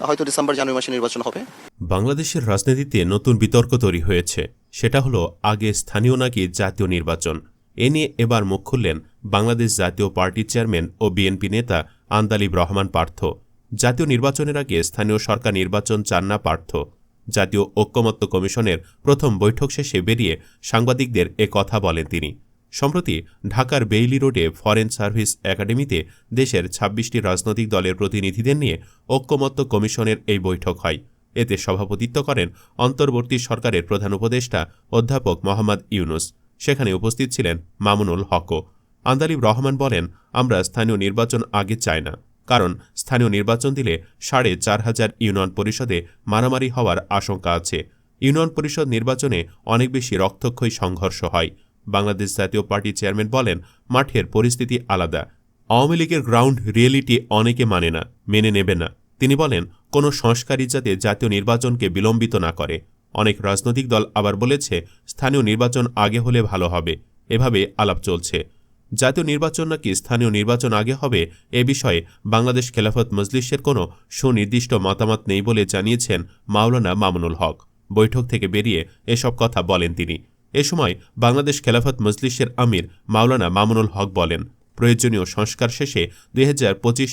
হয়তো ডিসেম্বর, জানুয়ারি মাসে নির্বাচন হবে। বাংলাদেশের রাজনীতিতে নতুন বিতর্ক তৈরি হয়েছে। সেটা হলো আগে স্থানীয় নাকি জাতীয় নির্বাচন? এ নিয়ে এবার মুখ খুললেন বাংলাদেশ জাতীয় পার্টির চেয়ারম্যান ও বিএনপি নেতা আন্দালিব রহমান পার্থ। জাতীয় নির্বাচনের আগে স্থানীয় সরকার নির্বাচন চান না পার্থ। জাতীয় ঐক্যমত্য কমিশনের প্রথম বৈঠক শেষে বেরিয়ে সাংবাদিকদের এ কথা বলেন তিনি। সম্প্রতি ঢাকার বেইলি রোডে ফরেন সার্ভিস একাডেমিতে দেশের ছাব্বিশটি রাজনৈতিক দলের প্রতিনিধিদের নিয়ে ঐক্যমত্য কমিশনের এই বৈঠক হয়। এতে সভাপতিত্ব করেন অন্তর্বর্তী সরকারের প্রধান উপদেষ্টা অধ্যাপক মোহাম্মদ ইউনুস। সেখানে উপস্থিত ছিলেন মামুনুল হকও আন্দালিব রহমান বলেন, আমরা স্থানীয় নির্বাচন আগে চাই না, কারণ স্থানীয় নির্বাচন দিলে সাড়ে চার হাজার ইউনিয়ন পরিষদে মারামারি হওয়ার আশঙ্কা আছে। ইউনিয়ন পরিষদ নির্বাচনে অনেক বেশি রক্তক্ষয়ী সংঘর্ষ হয়। বাংলাদেশ জাতীয় পার্টির চেয়ারম্যান বলেন, মাঠের পরিস্থিতি আলাদা। আওয়ামী লীগের গ্রাউন্ড রিয়েলিটি অনেকে মানে না, মেনে নেবে না। তিনি বলেন, কোনো সংস্কারই যাতে জাতীয় নির্বাচনকে বিলম্বিত না করে। অনেক রাজনৈতিক দল আবার বলেছে, স্থানীয় নির্বাচন আগে হলে ভালো হবে। এভাবে আলাপ চলছে। জাতীয় নির্বাচন নাকি স্থানীয় নির্বাচন আগে হবে, এ বিষয়ে বাংলাদেশ খেলাফত মজলিসের কোনো সুনির্দিষ্ট মতামত নেই বলে জানিয়েছেন মাওলানা মামুনুল হক। বৈঠক থেকে বেরিয়ে এসব কথা বলেন তিনি। এ সময় বাংলাদেশ খেলাফত মজলিসের আমির মাওলানা মামুনুল হক বলেন, প্রয়োজনীয় সংস্কার শেষে দুই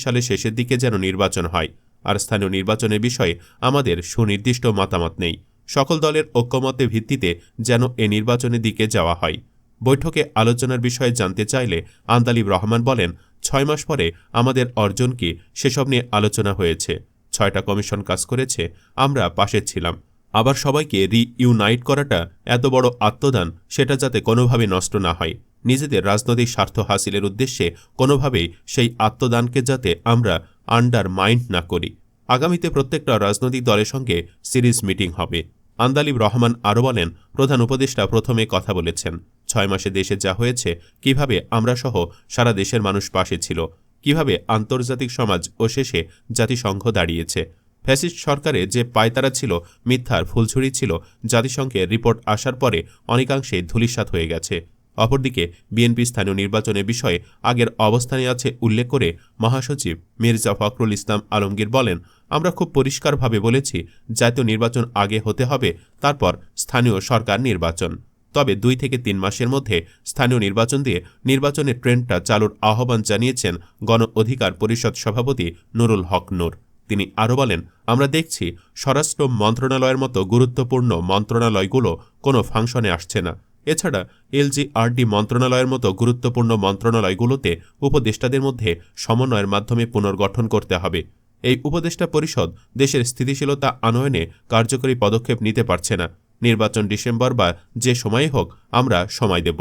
সালের শেষের দিকে যেন নির্বাচন হয়, আর স্থানীয় নির্বাচনের বিষয়ে আমাদের সুনির্দিষ্ট মতামত নেই। সকল দলের ঐক্যমতের ভিত্তিতে যেন এ নির্বাচনের দিকে যাওয়া হয়। বৈঠকে আলোচনার বিষয়ে জানতে চাইলে আন্দালিব রহমান বলেন, ছয় মাস পরে আমাদের অর্জন কি সেসব নিয়ে আলোচনা হয়েছে। ছয়টা কমিশন কাজ করেছে, আমরা পাশে ছিলাম। আবার সবাইকে রিইউনাইট করাটা এত বড় আত্মদান সেটা যাতে কোনোভাবে নষ্ট না হয়। নিজেদের রাজনৈতিক স্বার্থ হাসিলের উদ্দেশ্যে কোনোভাবেই সেই আত্মদানকে যাতে আমরা আন্ডার মাইন্ড না করি। আগামীতে প্রত্যেকটা রাজনৈতিক দলের সঙ্গে সিরিজ মিটিং হবে। আন্দালিব রহমান আরও বলেন, প্রধান উপদেষ্টা প্রথমে কথা বলেছেন, ছয় মাসে দেশে যা হয়েছে, কীভাবে আমরা সহ সারা দেশের মানুষ পাশে ছিল, কীভাবে আন্তর্জাতিক সমাজ ও শেষে জাতিসংঘ দাঁড়িয়েছে। ফ্যাসিস্ট সরকারে যে পায়তারা ছিল, মিথ্যার ফুলঝুরি ছিল জাতিসংঘের রিপোর্ট আসার পরে অনেকাংশে ধূলিসাৎ হয়ে গেছে। অপরদিকে, বিএনপি স্থানীয় নির্বাচনের বিষয়ে আগের অবস্থানে আছে উল্লেখ করে মহাসচিব মির্জা ফখরুল ইসলাম আলমগীর বলেন, আমরা খুব পরিষ্কারভাবে বলেছি, জাতীয় নির্বাচন আগে হতে হবে, তারপর স্থানীয় সরকার নির্বাচন। তবে দুই থেকে তিন মাসের মধ্যে স্থানীয় নির্বাচন দিয়ে নির্বাচনের ট্রেন্ডটা চালুর আহ্বান জানিয়েছেন গণ অধিকার পরিষদ সভাপতি নুরুল হক নূর। তিনি আরও বলেন, আমরা দেখছি স্বরাষ্ট্র মন্ত্রণালয়ের মতো গুরুত্বপূর্ণ মন্ত্রণালয়গুলো কোনো ফাংশনে আসছে না। এছাড়া এলজিআরডি মন্ত্রণালয়ের মতো গুরুত্বপূর্ণ মন্ত্রণালয়গুলোতে উপদেষ্টাদের মধ্যে সমন্বয়ের মাধ্যমে পুনর্গঠন করতে হবে। এই উপদেষ্টা পরিষদ দেশের স্থিতিশীলতা আনয়নে কার্যকরী পদক্ষেপ নিতে পারছে না। নির্বাচন ডিসেম্বর বা যে সময় হোক আমরা সময় দেব।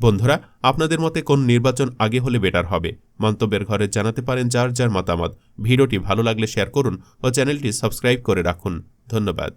বন্ধুরা, আপনাদের মতে কোন নির্বাচন আগে হলে বেটার হবে? মন্তব্যের ঘরে জানাতে পারেন যার যার মতামত। ভিডিওটি ভালো লাগলে শেয়ার করুন ও চ্যানেলটি সাবস্ক্রাইব করে রাখুন। ধন্যবাদ।